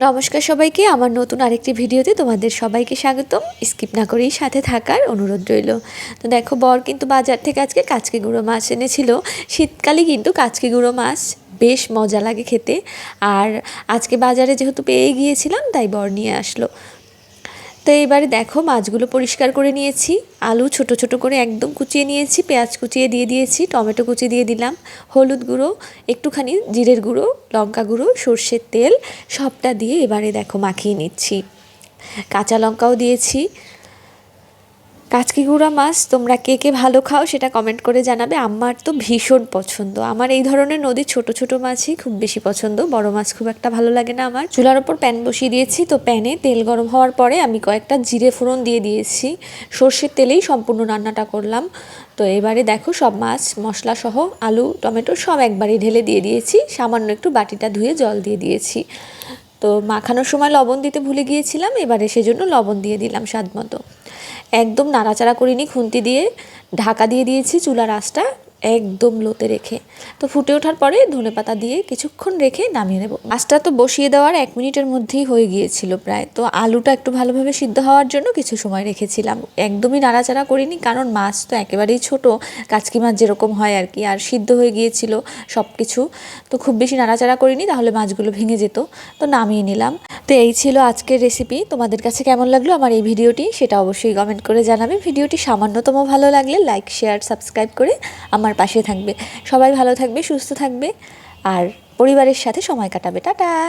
নমস্কার সবাইকে, আমার নতুন আরেকটি ভিডিওতে তোমাদের সবাইকে স্বাগতম। স্কিপ না করেই সাথে থাকার অনুরোধ রইল। তো দেখো, বর কিন্তু বাজার থেকে আজকে কাচকি গুঁড়ো মাছ এনেছিল। শীতকালে কিন্তু কাচকি গুঁড়ো মাছ বেশ মজা লাগে খেতে। আর আজকে বাজারে যেহেতু পেয়ে গিয়েছিলাম, তাই বর নিয়ে আসলো। তো এবারে দেখো, মাছগুলো পরিষ্কার করে নিয়েছি। আলু ছোট ছোট করে একদম কুচিয়ে নিয়েছি, পেঁয়াজ কুচিয়ে দিয়ে দিয়েছি, টমেটো কুচি দিয়ে দিলাম, হলুদ গুঁড়ো, একটুখানি জিরের গুঁড়ো, লঙ্কা গুঁড়ো, সর্ষের তেল, সবটা দিয়ে এবারে দেখো মাখিয়ে নিচ্ছি। কাঁচা লঙ্কাও দিয়েছি কাচকি গুঁড়া মাছ তোমরা কে কে ভালো খাও সেটা কমেন্ট করে জানাবে। আমার তো ভীষণ পছন্দ। আমার এই ধরনের নদীর ছোট ছোট মাছই খুব বেশি পছন্দ। বড় মাছ খুব একটা ভালো লাগে না আমার। চুলার ওপর প্যান বসিয়ে দিয়েছি। তো প্যানে তেল গরম হওয়ার পরে আমি কয়েকটা জিরে ফোড়ন দিয়ে দিয়েছি। সর্ষের তেলেই সম্পূর্ণ রান্নাটা করলাম। তো এবারে দেখো সব মাছ, মশলা সহ, আলু, টমেটো সব একবারে ঢেলে দিয়ে দিয়েছি। সামান্য একটু বাটিটা ধুয়ে জল দিয়ে দিয়েছি। তো মাখানোর সময় লবণ দিতে ভুলে গিয়েছিলাম, এবারে সেজন্য লবণ দিয়ে দিলাম স্বাদ মতো। একদম নাড়াচাড়া করিনি, খুন্তি দিয়ে ঢাকা দিয়ে দিয়েছি চুলার আঁচটা। একদম লোতে রেখে। তো ফুটে ওঠার পরে ধনে পাতা দিয়ে কিছুক্ষণ রেখে নামিয়ে নেব। মাছটা তো বসিয়ে দেওয়ার এক মিনিটের মধ্যেই হয়ে গিয়েছিল প্রায়। তো আলুটা একটু ভালোভাবে সিদ্ধ হওয়ার জন্য কিছু সময় রেখেছিলাম। একদমই নাড়াচাড়া করিনি, কারণ মাছ তো একেবারেই ছোট। কাচকি মাছ যেরকম হয় আর কি, আর সিদ্ধ হয়ে গিয়েছিল সব কিছু তো খুব বেশি নাড়াচাড়া করিনি, তাহলে মাছগুলো ভেঙে যেত। তো নামিয়ে নিলাম। তো এই ছিল আজকের রেসিপি তোমাদের কাছে কেমন লাগল আমার এই ভিডিওটি, সেটা অবশ্যই কমেন্ট করে জানাবে। ভিডিওটি সামান্যতম ভালো লাগলে লাইক শেয়ার সাবস্ক্রাইব করে আমার পাশে থাকবে। সবাই ভালো থাকবে সুস্থ থাকবে আর পরিবারের সাথে সময় কাটাবে। টাটা!